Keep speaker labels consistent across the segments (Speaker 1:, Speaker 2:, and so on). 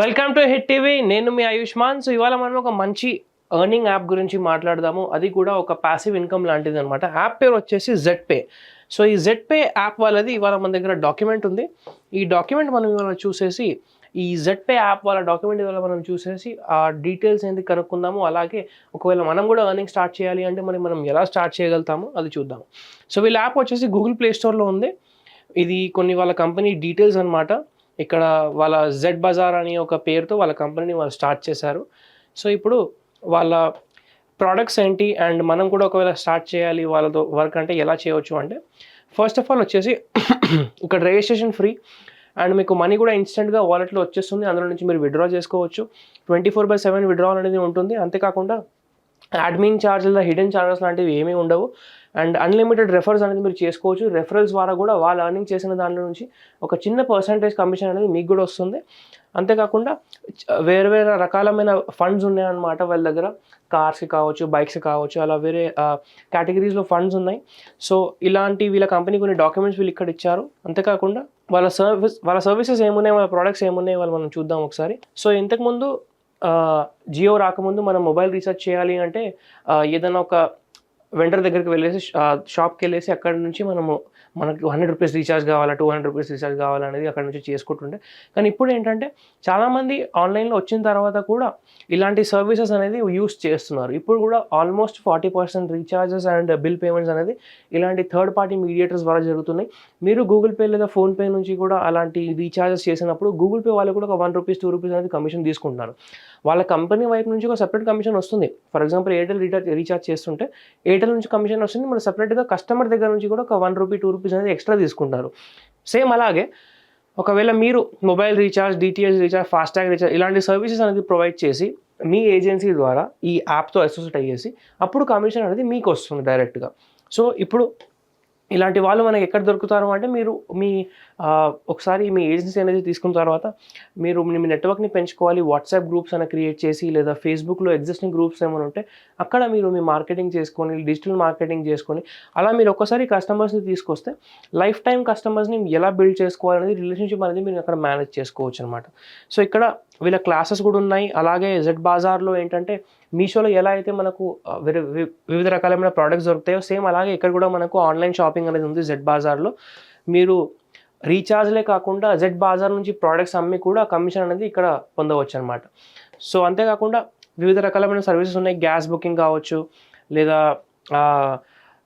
Speaker 1: Welcome to hit TV నేను మీ Ayushman. So ఇవాళ మనం ఒక మంచి ఎర్నింగ్ యాప్ గురించి మాట్లాడదాము. అది కూడా ఒక ప్యాసివ్ ఇన్కమ్ లాంటిది అనమాట యాప్ పేరు వచ్చేసి జెడ్ పే సో ఈ జెడ్ పే యాప్ వాళ్ళది ఇవాళ మన దగ్గర డాక్యుమెంట్ ఉంది. ఈ డాక్యుమెంట్ మనం ఇవాళ చూసేసి ఈ జెడ్ పే యాప్ వాళ్ళ డాక్యుమెంట్ ఇవాళ మనం చూసేసి ఆ డీటెయిల్స్ ఏంది కనుక్కుందాము. అలాగే ఒకవేళ మనం కూడా ఎర్నింగ్ స్టార్ట్ చేయాలి అంటే మరి మనం ఎలా స్టార్ట్ చేయగలుగుతామో అది చూద్దాము. సో వీళ్ళ యాప్ వచ్చేసి గూగుల్ ప్లే స్టోర్లో ఉంది. ఇది కొన్ని వాళ్ళ కంపెనీ డీటెయిల్స్ అనమాట ఇక్కడ వాళ్ళ జెడ్ బజార్ అని ఒక పేరుతో వాళ్ళ కంపెనీని వాళ్ళు స్టార్ట్ చేశారు. సో ఇప్పుడు వాళ్ళ ప్రోడక్ట్స్ ఏంటి? అండ్ మనం కూడా ఒకవేళ స్టార్ట్ చేయాలి వాళ్ళతో వర్క్ అంటే ఎలా చేయవచ్చు అంటే ఫస్ట్ ఆఫ్ ఆల్ వచ్చేసి ఇక్కడ రిజిస్ట్రేషన్ ఫ్రీ. అండ్ మీకు మనీ కూడా ఇన్స్టెంట్గా వాలెట్లో వచ్చేస్తుంది. అందులో నుంచి మీరు విత్డ్రా చేసుకోవచ్చు. Twenty four by seven withdraw అనేది ఉంటుంది. అంతేకాకుండా అడ్మిన్ ఛార్జెస్ హిడెన్ ఛార్జెస్ లాంటివి ఏమీ ఉండవు. అండ్ అన్లిమిటెడ్ రెఫర్స్ అనేది మీరు చేసుకోవచ్చు. రెఫరల్స్ ద్వారా కూడా వాళ్ళు అర్నింగ్ చేసిన దాంట్లో నుంచి ఒక చిన్న పర్సంటేజ్ కమిషన్ అనేది మీకు కూడా వస్తుంది. అంతేకాకుండా వేరు వేరే వేరే రకాలమైన ఫండ్స్ ఉన్నాయన్నమాట వాళ్ళ దగ్గర. కార్స్కి కావచ్చు బైక్స్ కావచ్చు అలా వేరే కేటగిరీస్లో ఫండ్స్ ఉన్నాయి. సో ఇలాంటి వీళ్ళ కంపెనీ కొన్ని డాక్యుమెంట్స్ వీళ్ళు ఇక్కడ ఇచ్చారు. అంతేకాకుండా వాళ్ళ సర్వీస్ వాళ్ళ సర్వీసెస్ ఏమున్నాయి వాళ్ళ ప్రోడక్ట్స్ ఏమున్నాయి వాళ్ళు మనం చూద్దాం ఒకసారి. సో ఇంతకుముందు జియో రాకముందు మనం మొబైల్ రీఛార్జ్ చేయాలి అంటే ఏదైనా ఒక వెంటర్ దగ్గరికి వెళ్ళేసి షాప్కి వెళ్ళేసి అక్కడ నుంచి మనము మనకి హండ్రెడ్ రూపీస్ రీఛార్జ్ కావాలా టూ హండ్రెడ్ రూపీస్ రీఛార్జ్ కావాలనేది అక్కడ నుంచి చేసుకుంటుండే. కానీ ఇప్పుడు ఏంటంటే చాలామంది ఆన్లైన్లో వచ్చిన తర్వాత కూడా ఇలాంటి సర్వీసెస్ అనేది యూస్ చేస్తున్నారు. ఇప్పుడు కూడా almost forty percent recharges and bill payments అనేది ఇలాంటి థర్డ్ పార్టీ మీడియేటర్స్ ద్వారా జరుగుతున్నాయి. మీరు గూగుల్ పే లేదా ఫోన్పే నుంచి కూడా అలాంటి రీఛార్జెస్ చేసినప్పుడు గూగుల్ పే వాళ్ళు కూడా ఒక వన్ రూపీస్ టూ రూపీస్ అనేది కమిషన్ తీసుకుంటున్నారు. వాళ్ళ కంపెనీ వైపు నుంచి ఒక సెపరేట్ కమిషన్ వస్తుంది. For example Airtel recharge recharge చేస్తుంటే ఎయిర్టెల్ నుంచి కమిషన్ వస్తుంది. మన సపరేట్గా కస్టమర్ దగ్గర నుంచి కూడా ఒక వన్ రూపీ టూ రూపీస్ అనేది ఎక్స్ట్రా తీసుకుంటారు. సేమ్ అలాగే ఒకవేళ మీరు mobile recharge DTH recharge FASTag recharge ఇలాంటి సర్వీసెస్ అనేది ప్రొవైడ్ చేసి మీ ఏజెన్సీ ద్వారా ఈ యాప్తో అసోసియేట్ అయ్యేసి అప్పుడు కమిషన్ అనేది మీకు వస్తుంది డైరెక్ట్గా సో ఇప్పుడు ఇలాంటి వాళ్ళు మనకి ఎక్కడ దొరుకుతారు అంటే మీరు మీ ఒకసారి మీ ఏజెన్సీ అనేది తీసుకున్న తర్వాత మీరు మీ నెట్వర్క్ని పెంచుకోవాలి వాట్సాప్ గ్రూప్స్ అని క్రియేట్ చేసి లేదా ఫేస్బుక్లో ఎగ్జిస్టింగ్ గ్రూప్స్ ఏమైనా ఉంటే అక్కడ మీరు మీ మార్కెటింగ్ చేసుకొని డిజిటల్ మార్కెటింగ్ చేసుకొని అలా మీరు ఒక్కసారి కస్టమర్స్ని తీసుకొస్తే లైఫ్ టైం కస్టమర్స్ని ఎలా బిల్డ్ చేసుకోవాలనేది రిలేషన్షిప్ అనేది మీరు అక్కడ మేనేజ్ చేసుకోవచ్చు అనమాట సో ఇక్కడ వీళ్ళ క్లాసెస్ కూడా ఉన్నాయి. అలాగే జెడ్ బాజార్లో ఏంటంటే మీషోలో ఎలా అయితే మనకు వివిధ రకాలైన ప్రోడక్ట్స్ దొరుకుతాయో సేమ్ అలాగే ఇక్కడ కూడా మనకు ఆన్లైన్ షాపింగ్ అనేది ఉంది జెడ్ బాజార్లో మీరు రీఛార్జ్లే కాకుండా జెడ్ బాజార్ నుంచి ప్రోడక్ట్స్ అమ్మి కూడా కమిషన్ అనేది ఇక్కడ పొందవచ్చు అనమాట సో అంతేకాకుండా వివిధ రకాలైన సర్వీసెస్ ఉన్నాయి. గ్యాస్ బుకింగ్ కావచ్చు లేదా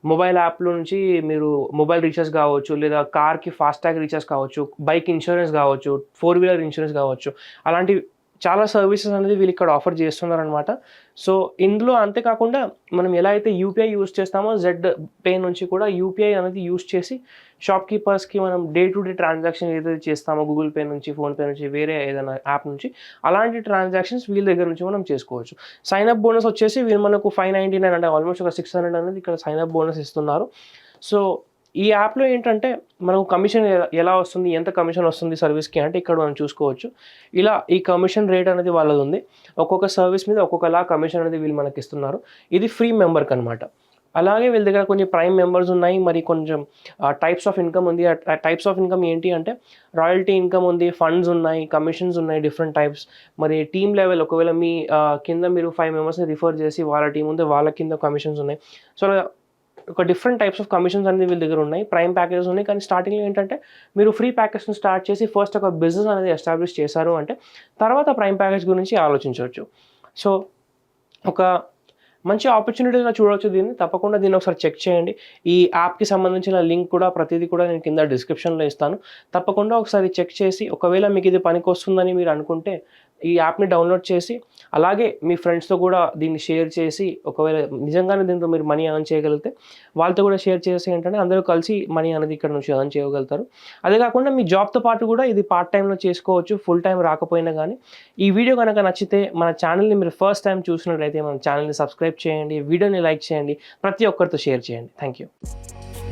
Speaker 1: మొబైల్ యాప్లో నుంచి మీరు మొబైల్ రీఛార్జ్ కావచ్చు లేదా కార్కి ఫాస్టాగ్ రీఛార్జ్ కావచ్చు బైక్ ఇన్సూరెన్స్ కావచ్చు ఫోర్ వీలర్ ఇన్సూరెన్స్ కావచ్చు అలాంటి చాలా సర్వీసెస్ అనేది వీళ్ళు ఇక్కడ ఆఫర్ చేస్తున్నారనమాట సో ఇందులో అంతేకాకుండా మనం ఎలా అయితే యూపీఐ యూస్ చేస్తామో జెడ్ పే నుంచి కూడా యూపీఐ అనేది యూస్ చేసి షాప్ కీపర్స్కి మనం డే టు డే ట్రాన్సాక్షన్ ఏదైతే చేస్తామో గూగుల్ పే నుంచి ఫోన్పే నుంచి వేరే ఏదైనా యాప్ నుంచి అలాంటి ట్రాన్సాక్షన్స్ వీళ్ళ దగ్గర నుంచి మనం చేసుకోవచ్చు. సైన్ అప్ బోనస్ వచ్చేసి వీళ్ళు మనకు ఫైవ్ నైంటీ నైన్ అంటే ఆల్మోస్ట్ ఒక సిక్స్ హండ్రెడ్ అనేది ఇక్కడ సైన్ అప్ బోనస్ ఇస్తున్నారు. సో ఈ యాప్లో ఏంటంటే మనకు కమిషన్ ఎలా- వస్తుంది ఎంత కమిషన్ వస్తుంది సర్వీస్కి అంటే ఇక్కడ మనం చూసుకోవచ్చు. ఇలా ఈ కమిషన్ రేట్ అనేది వాళ్ళది ఉంది ఒక్కొక్క సర్వీస్ మీద ఒక్కొక్కలా కమిషన్ అనేది వీళ్ళు మనకి ఇస్తున్నారు ఇది ఫ్రీ మెంబర్కి అనమాట అలాగే వీళ్ళ దగ్గర కొన్ని ప్రైమ్ మెంబర్స్ ఉన్నాయి. మరి కొంచెం టైప్స్ ఆఫ్ ఇన్కమ్ ఉంది. టైప్స్ ఆఫ్ ఇన్కమ్ ఏంటి అంటే రాయల్టీ ఇన్కమ్ ఉంది ఫండ్స్ ఉన్నాయి కమిషన్స్ ఉన్నాయి డిఫరెంట్ టైప్స్. మరి టీమ్ లెవెల్ ఒకవేళ మీ కింద మీరు ఫైవ్ మెంబర్స్ని రిఫర్ చేసి వాళ్ళ టీం ఉంది వాళ్ళ కింద కమిషన్స్ ఉన్నాయి. సో ఒక డిఫరెంట్ టైప్స్ ఆఫ్ కమిషన్స్ అనేది వీళ్ళ దగ్గర ఉన్నాయి. ప్రైమ్ ప్యాకేజెస్ ఉన్నాయి. కానీ స్టార్టింగ్లో ఏంటంటే మీరు ఫ్రీ ప్యాకేజ్ని స్టార్ట్ చేసి ఫస్ట్ ఒక బిజినెస్ అనేది ఎస్టాబ్లిష్ చేశారు అంటే తర్వాత ప్రైమ్ ప్యాకేజ్ గురించి ఆలోచించవచ్చు. సో ఒక మంచి ఆపర్చునిటీగా చూడవచ్చు దీన్ని. తప్పకుండా దీన్ని ఒకసారి చెక్ చేయండి. ఈ యాప్కి సంబంధించిన లింక్ కూడా ప్రతిదీ కూడా నేను కింద డిస్క్రిప్షన్లో ఇస్తాను. తప్పకుండా ఒకసారి చెక్ చేసి ఒకవేళ మీకు ఇది పనికి వస్తుందని మీరు అనుకుంటే ఈ యాప్ని డౌన్లోడ్ చేసి అలాగే మీ ఫ్రెండ్స్తో కూడా దీన్ని షేర్ చేసి ఒకవేళ నిజంగానే దీంతో మీరు మనీ ఎర్న్ చేయగలిగితే వాళ్ళతో కూడా షేర్ చేసి ఏంటంటే అందరూ కలిసి మనీ అనేది ఇక్కడ నుంచి ఎర్న్ చేయగలుగుతారు. అదే కాకుండా మీ జాబ్తో పాటు కూడా ఇది పార్ట్ టైంలో చేసుకోవచ్చు ఫుల్ టైం రాకపోయినా కానీ ఈ వీడియో కనుక నచ్చితే మన ఛానల్ని మీరు ఫస్ట్ టైం చూసినట్లయితే మన ఛానల్ని సబ్స్క్రైబ్ చేయండి వీడియోని లైక్ చేయండి ప్రతి ఒక్కరితో షేర్ చేయండి. Thank you